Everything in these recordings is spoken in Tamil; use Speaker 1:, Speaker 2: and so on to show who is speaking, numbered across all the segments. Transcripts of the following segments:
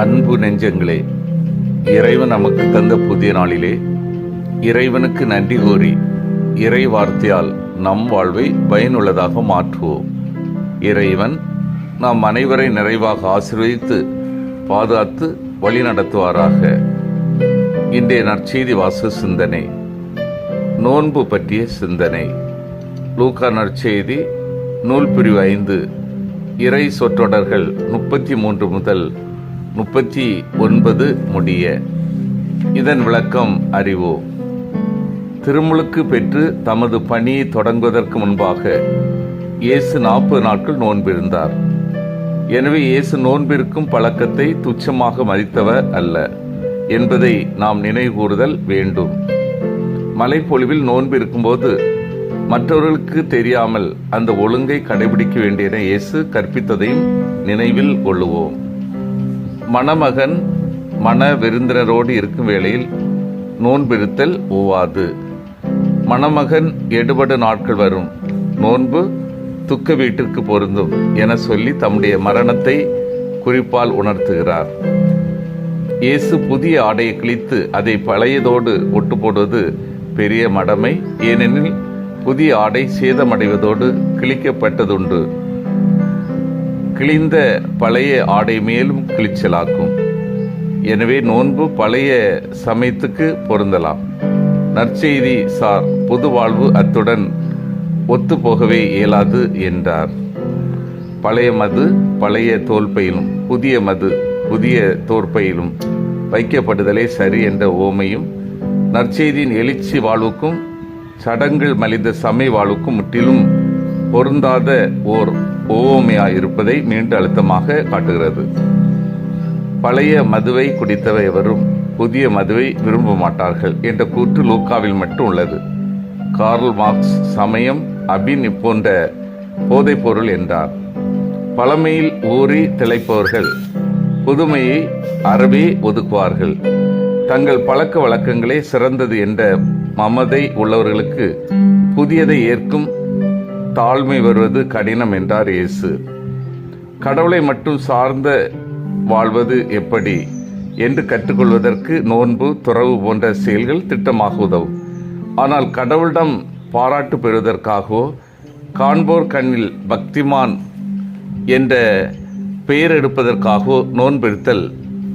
Speaker 1: அன்பு நெஞ்சங்களே இறைவன் நமக்கு தந்த புதிய நாளிலே இறைவனுக்கு நன்றி கூறி இறை வார்த்தையால் நம் வாழ்வை பயனுள்ளதாக மாற்றுவோம். இறைவன் நாம் அனைவரை நிறைவாக ஆசீர்வதித்து பாதுகாத்து வழிநடத்துவாராக இன்றைய நற்செய்தி வாச சிந்தனை நோன்பு பற்றிய சிந்தனை. லூக்கா நற்செய்தி நூல் பிரிவு ஐந்து இறை சொற்றொடர்கள் முப்பத்தி மூன்று முதல் முப்பத்தி ஒன்பது முடிய. இதன் விளக்கம் அறிவோம் திருமுழுக்கு பெற்று தமது பணியை தொடங்குவதற்கு முன்பாக இயேசு நாற்பது நாட்கள் நோன்பிருந்தார். எனவே இயேசு நோன்பிருக்கும் பழக்கத்தை துச்சமாக மதித்தவர் அல்ல என்பதை நாம் நினைவுகூறுதல் வேண்டும். மலைப்பொழிவில் நோன்பு இருக்கும்போது மற்றவர்களுக்கு தெரியாமல் அந்த ஒழுங்கை கடைபிடிக்க வேண்டியன இயேசு கற்பித்ததையும் நினைவில் கொள்ளுவோம். மணமகன் மன விருந்தினரோடு இருக்கும் வேளையில் நோன்பிருத்தல் ஓவாது. மணமகன் எடுபடு நாட்கள் வரும். நோன்பு துக்க வீட்டிற்கு பொருந்தும் என சொல்லி தம்முடைய மரணத்தை குறிப்பால் உணர்த்துகிறார். இயேசு புதிய ஆடையை கிழித்து அதை பழையதோடு ஒட்டு போடுவது பெரிய மடமை. ஏனெனில் புதிய ஆடை சேதமடைவதோடு கிழிக்கப்பட்டதுண்டு. கிழிந்த பழைய ஆடை மேலும் கிழிச்சலாக்கும். எனவே நோன்பு பழைய சமயத்துக்கு பொருந்தலாம். நற்செய்தி சார் பொது வாழ்வு அத்துடன் ஒத்து போகவே இயலாது என்றார். பழைய மது பழைய தோல்பையிலும் புதிய மது புதிய தோற்பையிலும் வைக்கப்படுதலே சரி என்ற ஓமையும் நற்செய்தியின் எழுச்சி வாழ்வுக்கும் சடங்குகள் மலிந்த சமய வாழ்வுக்கும் முற்றிலும் பொருந்தாத ஓர் ஓமையாயிருப்பதை மீண்டும் அழுத்தமாக காட்டுகிறது. பழைய மதுவை குடித்தவ எவரும் புதிய மதுவை விரும்ப மாட்டார்கள் என்ற கூற்று லூக்காவில் மட்டும் உள்ளது. கார்ல் மார்க்ஸ் சமயம் அபின் போன்ற போதைப்பொருள் என்றார். பழமையில் ஊறி திளைப்பவர்கள் புதுமையை அறவே ஒதுக்குவார்கள். தங்கள் பழக்க வழக்கங்களே சிறந்தது என்ற மமதை உள்ளவர்களுக்கு புதியதை ஏற்கும் தாழ்மை வருவது கடினம் என்றார் இயேசு. கடவுளை மட்டும் சார்ந்த வாழ்வது எப்படி? என்று கற்றுக்கொள்வதற்கு நோன்பு துறவு போன்ற செயல்கள் திட்டமாக உதவும் ஆனால் கடவுளிடம் பாராட்டு பெறுவதற்காகவோ காண்போர் கண்ணில் பக்திமான் என்ற பெயர் எடுப்பதற்காகவோ நோன்பெடுத்தல்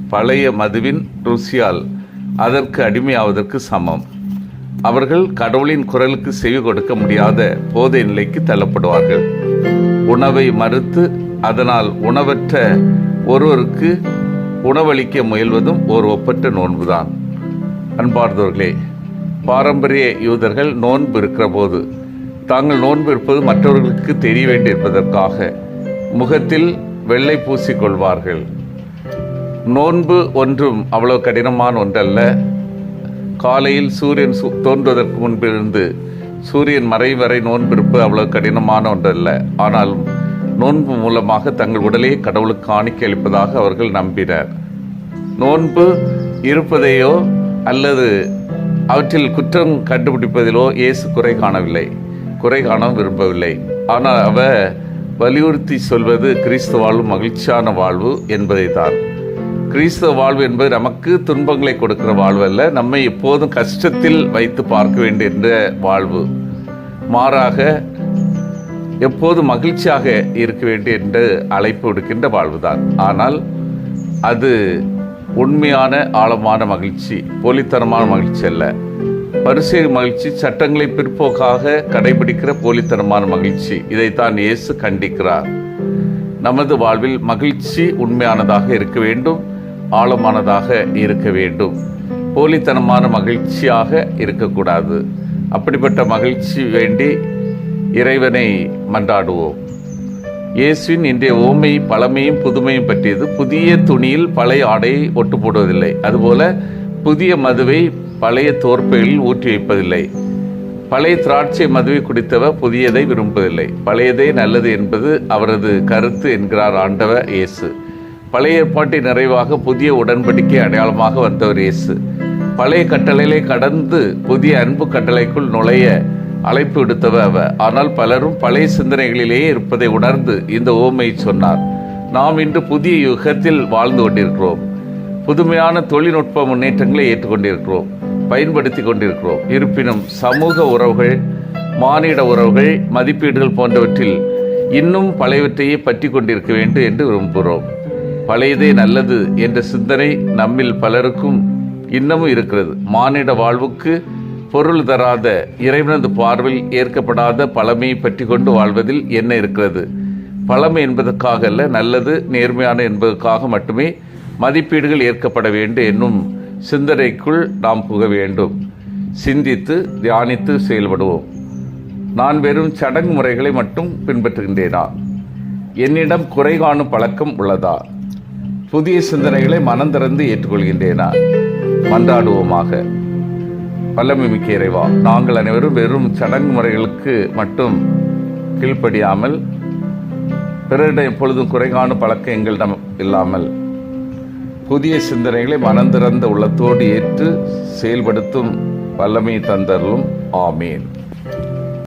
Speaker 1: பழைய மதுவின் ருசியால் அதற்கு அடிமையாவதற்கு சமம். அவர்கள் கடவுளின் குரலுக்கு செவி கொடுக்க முடியாத போதை நிலைக்கு தள்ளப்படுவார்கள். உணவை மறுத்து அதனால் உணவற்ற ஒருவருக்கு உணவளிக்க முயல்வதும் ஒரு ஒப்பற்ற நோன்புதான். அன்பார்ந்தவர்களே பாரம்பரிய யூதர்கள் நோன்பு இருக்கிற போது தாங்கள் நோன்பு இருப்பது மற்றவர்களுக்கு தெரிய வேண்டியிருப்பதற்காக முகத்தில் வெள்ளை பூசிக்கொள்வார்கள். நோன்பு ஒன்றும் அவ்வளவு கடினமான ஒன்றல்ல. காலையில் சூரியன் சு- தோன்றுவதற்கு முன்பிருந்து சூரியன் மறை வரை நோன்பிருப்பு அவ்வளவு கடினமான ஒன்றல்ல. ஆனால் நோன்பு மூலமாக தங்கள் உடலையே கடவுளுக்கு காணிக்க அளிப்பதாக அவர்கள் நம்பினர். நோன்பு இருப்பதையோ அல்லது அவற்றில் குற்றம் கண்டுபிடிப்பதிலோ இயேசு குறை காணவில்லை. குறை காண விரும்பவில்லை. ஆனால் அவ வலியுறுத்தி சொல்வது கிறிஸ்து வாழ்வு மகிழ்ச்சியான வாழ்வு என்பதை தான் கிறிஸ்தவ வாழ்வு என்பது நமக்கு துன்பங்களை கொடுக்கிற வாழ்வு அல்ல நம்மை எப்போதும் கஷ்டத்தில் வைத்து பார்க்க வேண்டிய வாழ்வு. மாறாக எப்போது மகிழ்ச்சியாக இருக்க வேண்டிய என்று அழைப்பு விடுக்கின்ற வாழ்வுதான். ஆனால் அது உண்மையான ஆழமான மகிழ்ச்சி போலித்தனமான மகிழ்ச்சி அல்ல. பரிசு மகிழ்ச்சி சட்டங்களை பிற்போக்காக கடைபிடிக்கிற போலித்தனமான மகிழ்ச்சி. இதைத்தான் இயேசு கண்டிக்கிறார். நமது வாழ்வில் மகிழ்ச்சி உண்மையானதாக இருக்க வேண்டும். ஆழமானதாக இருக்க வேண்டும். போலித்தனமான மகிழ்ச்சியாக இருக்கக்கூடாது. அப்படிப்பட்ட மகிழ்ச்சி வேண்டி இறைவனை மன்றாடுவோம். இயேசுவின் இன்றைய ஓமை பழமையும் புதுமையும் பற்றியது புதிய துணியில் பழைய ஆடையை ஒட்டு போடுவதில்லை. அதுபோல புதிய மதுவை பழைய தோற்பையில் ஊற்றி வைப்பதில்லை. பழைய திராட்சை மதுவை குடித்தவர் புதியதை விரும்புவதில்லை. பழையதே நல்லது என்பது அவரது கருத்து என்கிறார் ஆண்டவர் இயேசு. பழைய ஏற்பாட்டை நிறைவாக புதிய உடன்படிக்கை அடையாளமாக வந்தவர் இயேசு. பழைய கட்டளைகளை கடந்து புதிய அன்பு கட்டளைக்குள் நுழைய அழைப்பு விடுத்தவர் அவர். ஆனால் பலரும் பழைய சிந்தனைகளிலேயே இருப்பதை உணர்ந்து இந்த ஓமையை சொன்னார். நாம் இன்று புதிய யுகத்தில் வாழ்ந்து கொண்டிருக்கிறோம். புதுமையான தொழில்நுட்ப முன்னேற்றங்களை ஏற்றுக்கொண்டிருக்கிறோம். பயன்படுத்தி கொண்டிருக்கிறோம். இருப்பினும் சமூக உறவுகள் மானிட உறவுகள் மதிப்பீடுகள் போன்றவற்றில் இன்னும் பழையவற்றையே பற்றி கொண்டிருக்க வேண்டும் என்று விரும்புகிறோம். பழையதே நல்லது என்ற சிந்தனை நம்மில் பலருக்கும் இன்னமும் இருக்கிறது. மானிட வாழ்வுக்கு பொருள் தராத இறைவனது பார்வையில் ஏற்கப்படாத பழமையை பற்றி கொண்டு வாழ்வதில் என்ன இருக்கிறது? பழமை என்பதற்காக அல்ல நல்லது நேர்மையான என்பதற்காக மட்டுமே மதிப்பீடுகள் ஏற்கப்பட வேண்டும் என்னும் சிந்தனைக்குள் நாம் புக வேண்டும். சிந்தித்து தியானித்து செயல்படுவோம். நான் வெறும் சடங்கு முறைகளை மட்டும் பின்பற்றுகின்றேனா? என்னிடம் குறை காணும் பழக்கம் உள்ளதா? புதிய சிந்தனைகளை மனம் திறந்து ஏற்றுக்கொள்கின்றேனா? மன்றாடுவோமாக. வல்லமை மிக்க இறைவா நாங்கள் அனைவரும் வெறும் சடங்கு முறைகளுக்கு மட்டும் கீழ்ப்படியாமல் பிறரிடம் எப்பொழுதும் குறைகாணும் பழக்கம் எங்களிடம் இல்லாமல் புதிய சிந்தனைகளை மனம் திறந்த உள்ளத்தோடு ஏற்று செயல்படுத்தும் வல்லமை தந்தருளும். ஆமேன்.